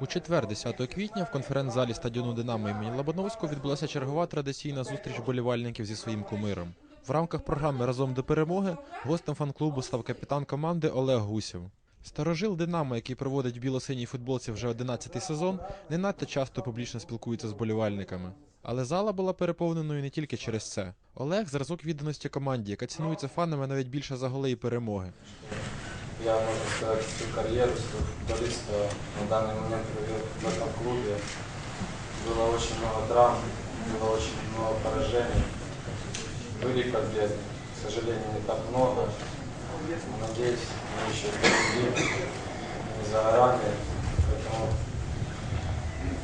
У четвер, 10 квітня, в конференц-залі стадіону Динамо імені Лобановського відбулася чергова традиційна зустріч болівальників зі своїм кумиром. В рамках програми Разом до перемоги гостем фан-клубу став капітан команди Олег Гусєв. Старожил Динамо, який проводить в білосиній футболці вже 11-й сезон, не надто часто публічно спілкується з болівальниками. Але зала була переповненою не тільки через це. Олег зразок відданості команді, яка цінується фанами навіть більше за голи і перемоги. Я, можно сказать, всю карьеру свою футболиста на данный момент провел в этом клубе. Было очень много травм, было очень много поражений. Были победы, к сожалению, не так много. Надеюсь, мы еще впереди, не за горами. Поэтому,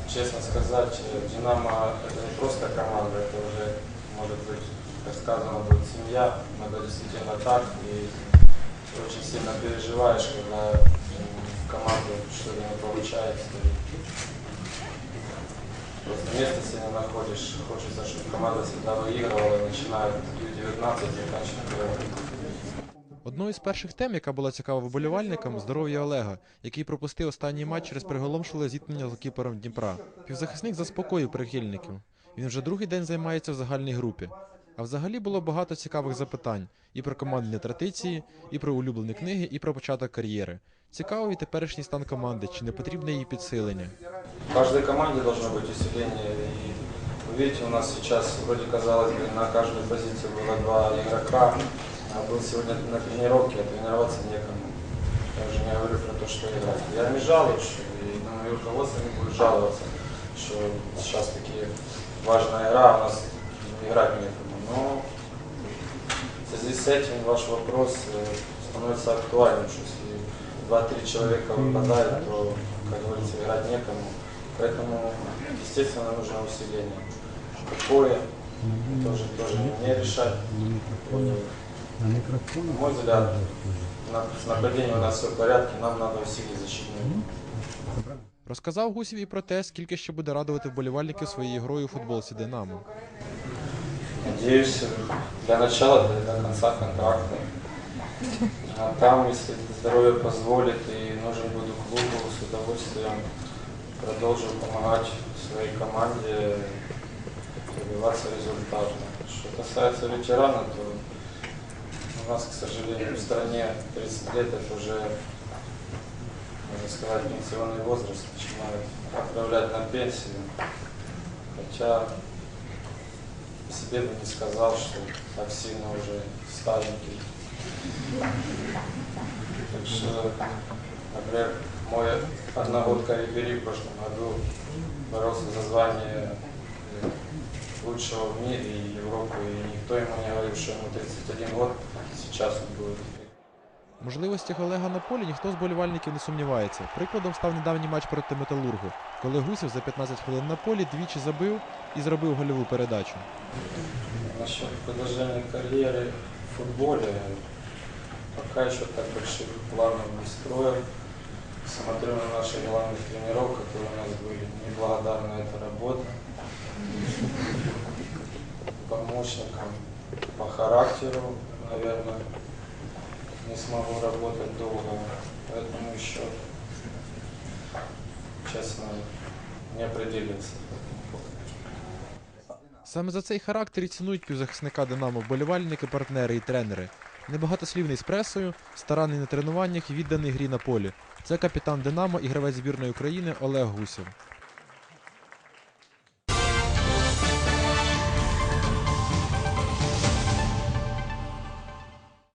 честно сказать, Динамо это не просто команда, это уже, может быть, как сказано, будет семья. Это действительно так. И очень сильно переживаешь, когда м, в команде что-то не получается. Просто место себе не находишь. Хочется, чтобы команда всегда выигрывала, начиная от Ю-19 и заканчивая Одною з перших тем, яка була цікава вболівальникам, здоров'я Олега, який пропустив останній матч через приголомшливе зіткнення з голкіпером Дніпра. Півзахисник заспокоїв прихильників. Він вже другий день займається в загальній групі. А взагалі було багато цікавих запитань і про командні традиції, і про улюблені книги, і про початок кар'єри. Цікаво і теперішній стан команди, чи не потрібне її підсилення. В каждой команде должно быть усиление. И вы видите, у нас сейчас вроде казалось бы на каждую позицию было два игрока. А был сегодня на тренировке, а тренироваться некому. Я уже не говорю про то, что играть. Я не жалуюсь, и на мое руководство не будет жаловаться, что сейчас такие важная игра, а у нас играть некому. Но в связи с этим ваш вопрос э, становится актуальным, что если 2-3 человека выпадают, то, как говорится, играть некому. Поэтому, естественно, нужно усиление. Какое, тоже, тоже не мне решать. Э, На микрофон. На мой взгляд, на- с нападением у нас все в порядке, нам надо усилить защитную. Розказав Гусів і про те, скільки ще буде радувати вболівальників своєю грою у футболці Динамо. Надеюсь, для начала, до конца контракта. А там, если здоровье позволит и нужен буду клубу, с удовольствием продолжу помогать своей команде добиваться результата. Что касается ветерана, то у нас, к сожалению, в стране 30 лет это уже, можно сказать, пенсионный возраст, начинают отправлять на пенсию. Хотя себе бы не сказал, что так сильно уже старенький. Так что, например, мой одногодка Рибери в прошлом году боролся за звание э, лучшего в мире и Европы, и никто ему не говорил, что ему 31 год, сейчас он будет. В можливостях Олега на полі ніхто з болівальників не сумнівається. Прикладом став недавній матч проти металургу, коли Гусів за 15 хвилин на полі двічі забив і зробив гольову передачу. Насчет продолжения карьеры в футболе, пока еще так больших планов не строю. Смотрю на наши главных тренеров, которые у нас были. Неблагодарна эта работа. Помощникам по характеру, наверное, не смогу работать долго. Поэтому еще, честно, не определился. Саме за цей характер і цінують півзахисника Динамо вболівальники, партнери і тренери. Небагатослівний з пресою, старанний на тренуваннях і відданий грі на полі. Це капітан Динамо і гравець збірної України Олег Гусєв.